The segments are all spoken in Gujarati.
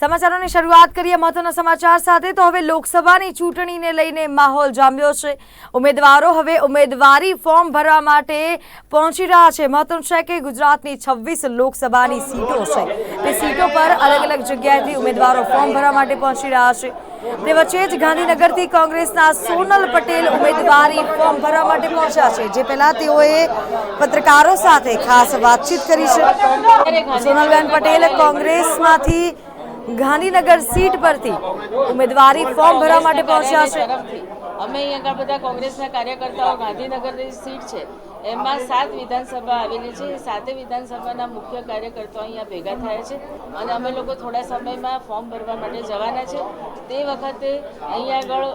સમાચારોની શરૂઆત કરીએ મહત્વના સમાચાર સાથે. તો હવે લોકસભાની ચૂંટણીને લઈને માહોલ જામ્યો છે. ઉમેદવારો હવે ઉમેદવારી ફોર્મ ભરવા માટે પહોંચી રહ્યા છે. મહત્વનું છે કે ગુજરાતની છવ્વીસ લોકસભાની સીટો છે. તે સીટો પર અલગ અલગ જગ્યાએથી ઉમેદવારો ફોર્મ ભરવા માટે પહોંચી રહ્યા છે. તે વચ્ચે જ ગાંધીનગરથી કોંગ્રેસના સોનલ પટેલ ઉમેદવારી ફોર્મ ભરવા માટે પહોંચ્યા છે. જે પહેલા તેઓએ પત્રકારો સાથે ખાસ વાતચીત કરી છે. સોનલબેન પટેલ કોંગ્રેસમાંથી ગાંધીનગર સીટ પરથી ઉમેદવારી ફોર્મ ભરવા માટે પહોંચ્યા છે. અમે અહીં આગળ બધા કોંગ્રેસના કાર્યકર્તાઓ, ગાંધીનગરની સીટ છે, એમાં સાત વિધાનસભા આવેલી છે. સાતે વિધાનસભાના મુખ્ય કાર્યકર્તાઓ અહીંયા ભેગા થયા છે અને અમે લોકો થોડા સમયમાં ફોર્મ ભરવા માટે જવાના છે. તે વખતે અહીંયા આગળ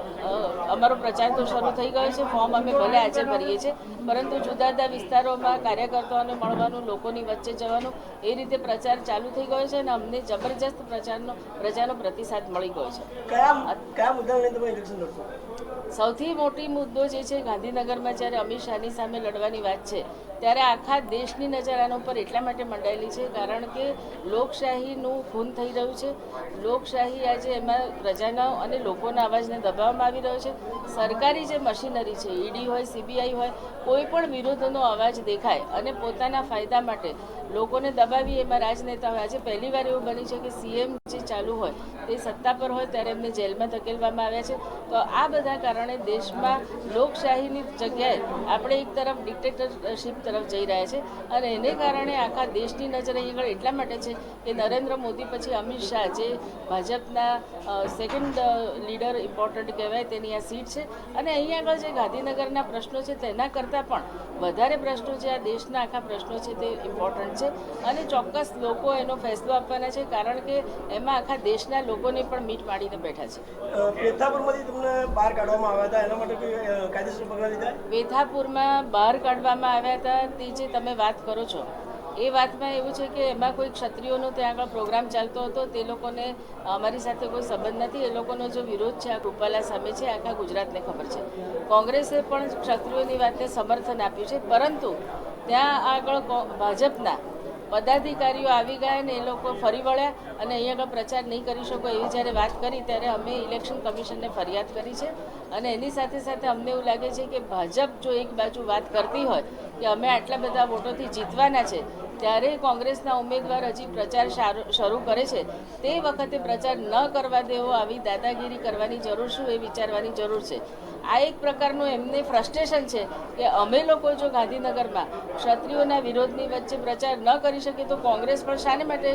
અમારો પ્રચાર તો શરૂ થઈ ગયો છે. ફોર્મ અમે ભલે આજે ભરીએ છીએ, પરંતુ જુદા જુદા વિસ્તારોમાં કાર્યકર્તાઓને મળવાનું, લોકોની વચ્ચે જવાનું, એ રીતે પ્રચાર ચાલુ થઈ ગયો છે અને અમને જબરજસ્ત પ્રચારનો, પ્રજાનો પ્રતિસાદ મળી ગયો છે. કયા કયા મુદ્દાને તમે ઇલેક્શન લડશો સૌથી મોટી મુદ્દો જે છે, ગાંધીનગરમાં જ્યારે અમિત શાહની સામે લડવાની વાત છે, ત્યારે આખા દેશની નજર આના ઉપર એટલા માટે મંડાયેલી છે, કારણ કે લોકશાહીનું ખૂન થઈ રહ્યું છે. લોકશાહી આજે એમાં પ્રજાના અને લોકોના અવાજને દબાવવામાં આવી રહ્યો છે. સરકારી જે મશીનરી છે, ઈડી હોય, સીબીઆઈ હોય, કોઈ પણ વિરોધનો અવાજ દેખાય અને પોતાના ફાયદા માટે લોકોને દબાવી એમાં રાજનેતા હોય. આજે પહેલી વાર એવું બની છે કે સીએમ જે ચાલુ હોય, તે સત્તા પર હોય ત્યારે એમને જેલમાં ધકેલવામાં આવ્યા છે. તો આ બધા કારણે દેશમાં લોકશાહીની જગ્યાએ આપણે એક તરફ ડિક્ટેટરશીપ તરફ જઈ રહ્યા છે અને એને કારણે આખા દેશની નજર અહીં આગળ એટલા માટે છે કે નરેન્દ્ર મોદી પછી અમિત શાહ, જે ભાજપના સેકન્ડ લીડર ઇમ્પોર્ટન્ટ કહેવાય, તેની આ સીટ છે. અને અહીં આગળ જે ગાંધીનગરના પ્રશ્નો છે તેના કરતાં પણ વધારે પ્રશ્નો જે આ દેશના આખા પ્રશ્નો છે તે ઇમ્પોર્ટન્ટ છે. અને ચોક્કસ લોકો એનો ફેસલો આપવાના છે કારણ કે એમાં આખા દેશના લોકોને પણ મીટ માડીને બેઠા છે. વેથાપુરમાંથી તમને બહાર કાઢવામાં આવ્યા હતા એના માટે કાયદેસર પગલાં લીધા? વેથાપુરમાં બહાર કાઢવામાં આવ્યા હતા તે જે તમે વાત કરો છો એ વાતમાં એવું છે કે એમાં કોઈ ક્ષત્રિયોનો ત્યાં આગળ પ્રોગ્રામ ચાલતો હતો, તે લોકોને અમારી સાથે કોઈ સંબંધ નથી. એ લોકોનો જો વિરોધ છે આ રૂપાલા સામે છે, આખા ગુજરાતને ખબર છે. કોંગ્રેસે પણ ક્ષત્રિયોની વાતને સમર્થન આપ્યું છે, પરંતુ ત્યાં આગળ ભાજપના પદાધિકારીઓ આવી ગયા ને એ લોકો ફરી વળ્યા અને અહીં આગળ પ્રચાર નહીં કરી શકો એવી જ્યારે વાત કરી ત્યારે અમે ઇલેક્શન કમિશનને ફરિયાદ કરી છે. અને એની સાથે સાથે અમને એવું લાગે છે કે ભાજપ જો એક બાજુ વાત કરતી હોય કે અમે આટલા બધા વોટોથી જીતવાના છે ત્યારે કોંગ્રેસના ઉમેદવાર હજી પ્રચાર શારો- કરે છે. તે વખતે પ્રચાર ન કરવા દેવો આવી દાદાગીરી કરવાની જરૂર શું એ વિચારવાની જરૂર છે. આ એક પ્રકારનું એમને ફ્રસ્ટ્રેશન છે કે અમે લોકો જો ગાંધીનગરમાં ક્ષત્રિયોના વિરોધની વચ્ચે પ્રચાર ન કરી શકીએ તો કોંગ્રેસ પણ શાને માટે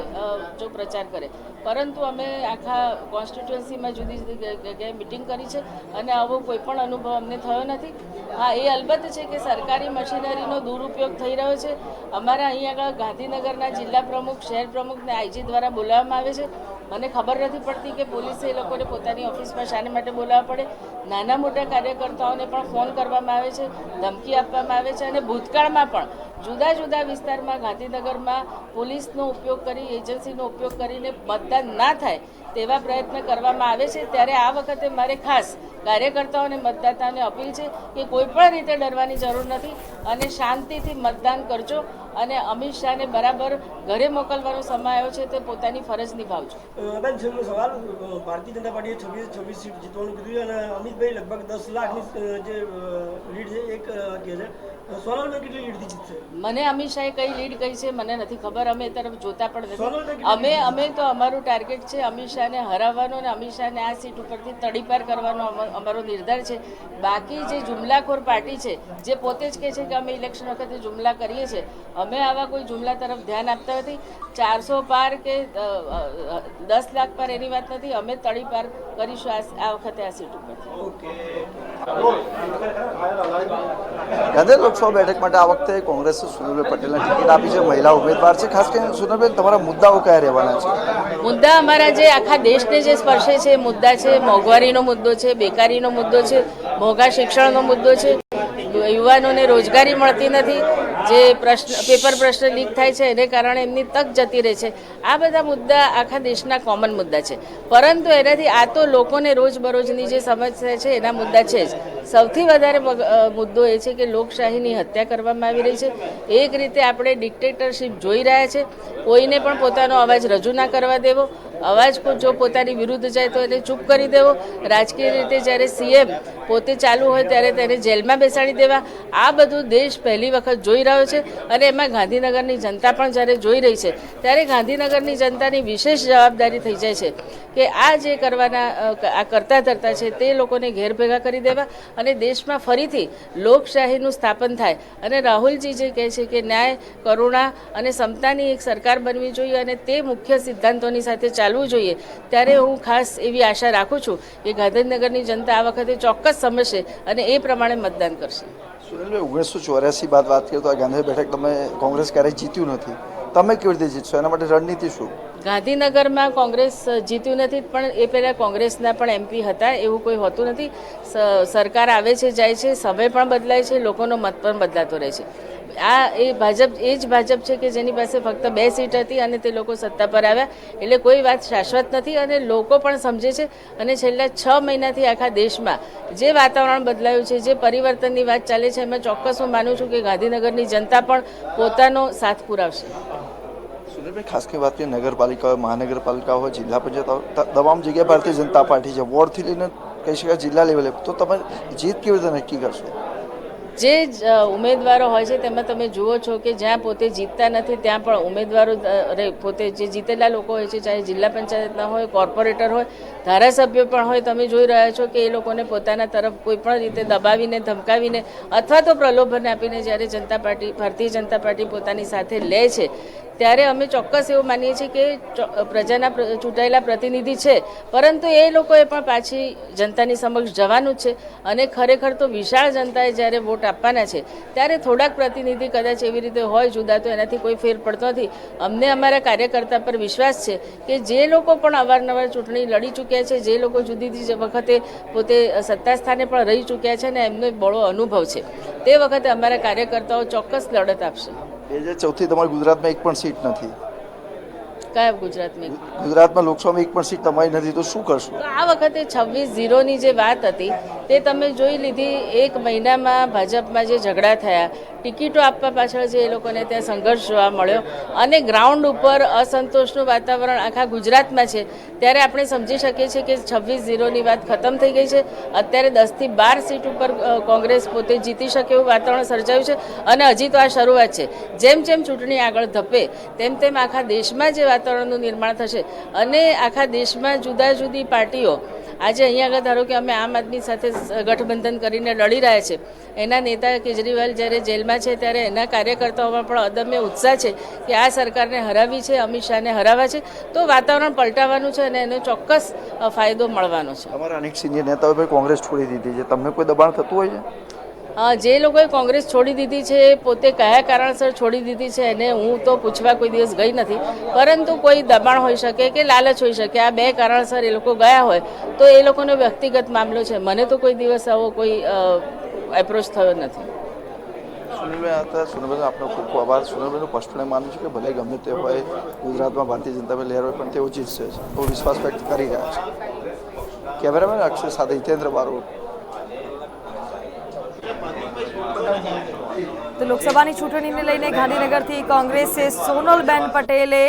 જો પ્રચાર કરે. પરંતુ અમે આખા કોન્સ્ટિટ્યુઅન્સીમાં જુદી જુદી જગ્યાએ મિટિંગ કરી છે અને આવો કોઈ પણ અનુભવ અમને થયો નથી. હા, એ અલબત્ત છે કે સરકારી મશીનરીનો દુરુપયોગ થઈ રહ્યો છે. અમારા અહીં આગળ ગાંધીનગરના જિલ્લા પ્રમુખ, શહેર પ્રમુખને આઈજી દ્વારા બોલાવવામાં આવે છે. મને ખબર નથી પડતી કે પોલીસે એ લોકોને પોતાની ઓફિસમાં શાને માટે બોલાવવા પડે. નાના મોટા કાર્યકર્તાઓને પણ ફોન કરવામાં આવે છે ધમકી આપવામાં આવે છે અને ભૂતકાળમાં પણ જુદા જુદા વિસ્તારમાં ગાંધીનગરમાં પોલીસનો ઉપયોગ કરી, એજન્સીનો ઉપયોગ કરીને મતદાન ના થાય તેવા પ્રયત્ન કરવામાં આવે છે. ત્યારે આ વખતે મારે ખાસ કાર્યકર્તાઓ અને મતદાતાને અપીલ છે કે કોઈ પણ રીતે ડરવાની જરૂર નથી અને શાંતિથી મતદાન કરજો અને અમિત શાહને બરાબર ઘરે મોકલવાનો સમય આવ્યો છે તે પોતાની ફરજ નિભાવજો. બેન, છેલ્લો સવાલ ભારતીય જનતા પાર્ટીએ છવ્વીસ છવ્વીસ સીટ જીતવાનું કીધું અને અમિતભાઈ લગભગ દસ લાખની જે લીડ છે, એક કહે છે. મને અમિત શાહે કઈ લીડ કહી છે મને નથી ખબર. અમે એ તરફ જોતા પણ નથી. અમે અમે તો અમારું ટાર્ગેટ છે અમિત શાહને હરાવવાનો અને અમિત શાહને આ સીટ ઉપરથી તડીપાર કરવાનો અમ- અમારો નિર્ધાર છે. બાકી જે જુમલાખોર પાર્ટી છે જે પોતે જ કહે છે કે અમે ઇલેક્શન વખતે જુમલા કરીએ છીએ. અમે આવા કોઈ જુમલા તરફ ધ્યાન આપતા નથી. ચારસો પાર કે દસ લાખ પાર એની વાત નથી. અમે તડીપાર કરીશું આ આ વખતે આ સીટ ઉપર ઓકે. ગાંધીનગર લોકસભા બેઠક માટે આ વખતે કોંગ્રેસે સુનિલભાઈ પટેલને ટિકિટ આપી છે. મહિલા ઉમેદવાર છે. ખાસ કરીને સુનિલબેન, તમારા મુદ્દાઓ કયા રહેવાના છે? મુદ્દા અમારા જે આખા દેશને જે સ્પર્શે છે, મુદ્દા છે, મોંઘવારીનો મુદ્દો છે, બેકારીનો મુદ્દો છે, મોંઘા શિક્ષણનો મુદ્દો છે. યુવાનોને રોજગારી મળતી નથી, જે પ્રશ્ન, પેપર પ્રશ્ન લીક થાય છે, એને કારણે એમની તક જતી રહે છે. આ બધા મુદ્દા આખા દેશના કોમન મુદ્દા છે. પરંતુ એનાથી આ તો લોકોને રોજબરોજની જે સમસ્યા છે, એના મુદ્દા છે જ. સૌથી વધારે મુદ્દો એ છે કે લોકશાહીની હત્યા કરવામાં આવી રહી છે. એક રીતે આપણે ડિક્ટેટરશીપ જોઈ રહ્યા છે. કોઈને પણ પોતાનો અવાજ રજૂ ના કરવા દેવો. અવાજ પણ જો પોતાની વિરુદ્ધ જાય તો એને ચૂપ કરી દેવો. રાજકીય રીતે જ્યારે સીએમ પોતે ચાલુ હોય ત્યારે તેને જેલમાં બેસાડી દેવા. આ બધું દેશ પહેલી વખત જોઈ રહ્યો છે અને એમાં ગાંધીનગરની જનતા પણ જ્યારે જોઈ રહી છે, ત્યારે ગાંધીનગરની જનતાની વિશેષ જવાબદારી થઈ જાય છે કે આ જે કરવાના આ કરતા ધરતા છે તે લોકોને ઘેર ભેગા કરી દેવા અને દેશમાં ફરીથી લોકશાહીનું સ્થાપન થાય. અને રાહુલજી જે કહે છે કે ન્યાય, કરુણા અને સમતાની એક સરકાર બનવી જોઈએ અને તે મુખ્ય સિદ્ધાંતોની સાથે ચાલવું જોઈએ. ત્યારે હું ખાસ એવી આશા રાખું છું કે ગાંધીનગરની જનતા આ વખતે ચોક્કસ સમજશે અને એ પ્રમાણે મતદાન કરશે. સુનિલભાઈ ઓગણીસો ચોર્યાસી બાદ વાત કરીએ તો આ ગાંધી બેઠક તમે કોંગ્રેસ ક્યારેય જીત્યું નથી. તમે કેવી રીતે જીતશો? એના માટે રણનીતિ શું? ગાંધીનગરમાં કોંગ્રેસ જીત્યું નથી પણ એ પહેલાં કોંગ્રેસના પણ એમપી હતા એવું કોઈ હોતું નથી. સરકાર આવે છે જાય છે સમય પણ બદલાય છે લોકોનો મત પણ બદલાતો રહે છે. આ એ ભાજપ, એ જ ભાજપ છે કે જેની પાસે ફક્ત બે સીટ હતી અને તે લોકો સત્તા પર આવ્યા. એટલે કોઈ વાત શાશ્વત નથી અને લોકો પણ સમજે છે. અને છેલ્લા છ મહિનાથી આખા દેશમાં જે વાતાવરણ બદલાયું છે, જે પરિવર્તનની વાત ચાલે છે, એમાં ચોક્કસ હું માનું છું કે ગાંધીનગરની જનતા પણ પોતાનો સાથ પુરાવશે. સુનિલભાઈ ખાસ કરી વાત કરીએ નગરપાલિકા હોય મહાનગરપાલિકા હોય જિલ્લા પંચાયત તમામ જગ્યાએ ભારતીય જનતા પાર્ટી છે. વોર્ડથી લઈને કહી શકાય જિલ્લા લેવલે. તો તમે જીત કેવી રીતે નક્કી કરશો? જે ઉમેદવારો હોય છે, તેમાં તમે જુઓ છો કે જ્યાં પોતે જીતતા નથી, ત્યાં પણ ઉમેદવારો પોતે જે જીતેલા લોકો હોય છે, ચાહે જિલ્લા પંચાયતના હોય, કોર્પોરેટર હોય, ધારાસભ્યો પણ હોય, તમે જોઈ રહ્યા છો કે એ લોકોને પોતાના તરફ કોઈ પણ રીતે દબાવીને, ધમકાવીને અથવા તો પ્રલોભન આપીને જ્યારે જનતા પાર્ટી, ભારતીય જનતા પાર્ટી પોતાની સાથે લે છે ત્યારે અમે ચોક્કસ એવું માનીએ છીએ કે પ્રજાના ચૂંટાયેલા પ્રતિનિધિ છે. પરંતુ એ લોકોએ પણ પાછી જનતાની સમક્ષ જવાનું છે. અને ખરેખર તો વિશાળ જનતાએ જ્યારે વોટ આપવાના છે, ત્યારે થોડાક પ્રતિનિધિ કદાચ એવી રીતે હોય જુદા તો એનાથી કોઈ ફેર પડતો નથી. અમને અમારા કાર્યકર્તા પર વિશ્વાસ છે કે જે લોકો પણ અવારનવાર ચૂંટણી લડી ચૂક્યા છે, જે લોકો જુદી જુદી વખતે પોતે સત્તા સ્થાને પણ રહી ચૂક્યા છે અને એમનો બળો અનુભવ છે. તે વખતે અમારા કાર્યકર્તાઓ ચોક્કસ લડત આપશે. બે હજાર ચૌદથી તમારી ગુજરાતમાં એક પણ સીટ નથી. કયા ગુજરાતમાં ગુજરાતમાં લોકસભામાં એક પણ સીટ તમારી નથી તો શું કરશો? આ વખતે છવ્વીસ ઝીરોની જે વાત હતી તે તમે જોઈ લીધી એક મહિનામાં ભાજપમાં જે ઝઘડા થયા, ટિકિટો આપવા પાછળ જે એ લોકોને ત્યાં સંઘર્ષ જોવા મળ્યો અને ગ્રાઉન્ડ ઉપર અસંતોષનું વાતાવરણ આખા ગુજરાતમાં છે, ત્યારે આપણે સમજી શકીએ છીએ કે છવ્વીસ ઝીરોની વાત ખતમ થઈ ગઈ છે. અત્યારે દસથી બાર સીટ ઉપર કોંગ્રેસ પોતે જીતી શકે એવું વાતાવરણ સર્જાયું છે અને હજી તો આ શરૂઆત છે. જેમ જેમ ચૂંટણી આગળ ધપે, તેમ તેમ આખા દેશમાં જે વાતાવરણનું નિર્માણ થશે અને આખા દેશમાં જુદા જુદી પાર્ટીઓ આજે અહીંયા આગળ ધારો કે અમે આમ આદમી સાથે ગઠબંધન કરીને લડી રહ્યા છે, એના નેતા કેજરીવાલ જ્યારે જેલમાં છે ત્યારે એના કાર્યકર્તાઓમાં પણ અદમ્ય ઉત્સાહ છે કે આ સરકારને હરાવી છે, અમિત શાહને હરાવવા છે, તો વાતાવરણ પલટાવવાનું છે અને એનો ચોક્કસ ફાયદો મળવાનો છે. અમારા અનેક સિનિયર નેતાઓએ કોંગ્રેસ છોડી દીધી છે. તમને કોઈ દબાણ થતું હોય છે? જે લોકોએ કોંગ્રેસ છોડી દીધી છે, પોતે કયા કારણસર છોડી દીધી છે, એને હું તો પૂછવા કોઈ દિવસ ગઈ નથી. પરંતુ કોઈ દબાણ હોઈ શકે કે લાલચ હોઈ શકે, આ બે કારણસર એ લોકો ગયા હોય, તો એ લોકોનો વ્યક્તિગત મામલો છે. મને તો કોઈ દિવસ આવો કોઈ એપ્રોચ થયો નથી. સુનિલભાઈ આપનો ખૂબ ખૂબ આભાર. સુનિલભાઈનું સ્પષ્ટપણે માનવું છે કે ભલે ગમે તે હોય, ગુજરાતમાં ભારતીય જનતા પાર્ટી લહેર હોય, પણ તેઓ જીતશે એવો વિશ્વાસ વ્યક્ત કરી રહ્યા છે. કેમેરામેન અક્ષય સાથે હિતેન્દ્ર બારોટ. તો લોકસભાની ચૂંટણીને લઈને ગાંધીનગરથી કોંગ્રેસે સોનલબેન પટેલે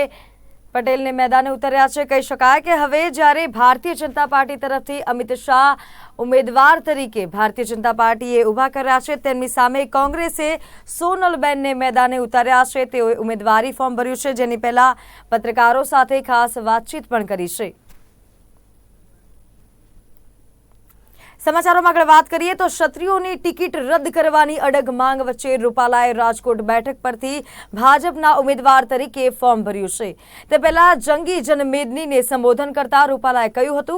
પટેલને મેદાને ઉતર્યા છે. કહી શકાય કે હવે જ્યારે ભારતીય જનતા પાર્ટી તરફથી અમિત શાહ ઉમેદવાર તરીકે ભારતીય જનતા પાર્ટીએ ઊભા કર્યા છે, તેમની સામે કોંગ્રેસે સોનલબેનને મેદાને ઉતાર્યા છે. તેઓએ ઉમેદવારી ફોર્મ ભર્યું છે, જેની પહેલા પત્રકારો સાથે ખાસ વાતચીત પણ કરી છે. સમાચારોમાં આગળ વાત કરીએ તો ક્ષત્રિયોની ટિકિટ રદ કરવાની અડગ માંગ વચ્ચે રૂપાલાએ રાજકોટ બેઠક પરથી ભાજપના ઉમેદવાર તરીકે ફોર્મ ભર્યું છે. તે પહેલા જંગી જનમેદનીને સંબોધન કરતા રૂપાલાએ કહ્યું હતું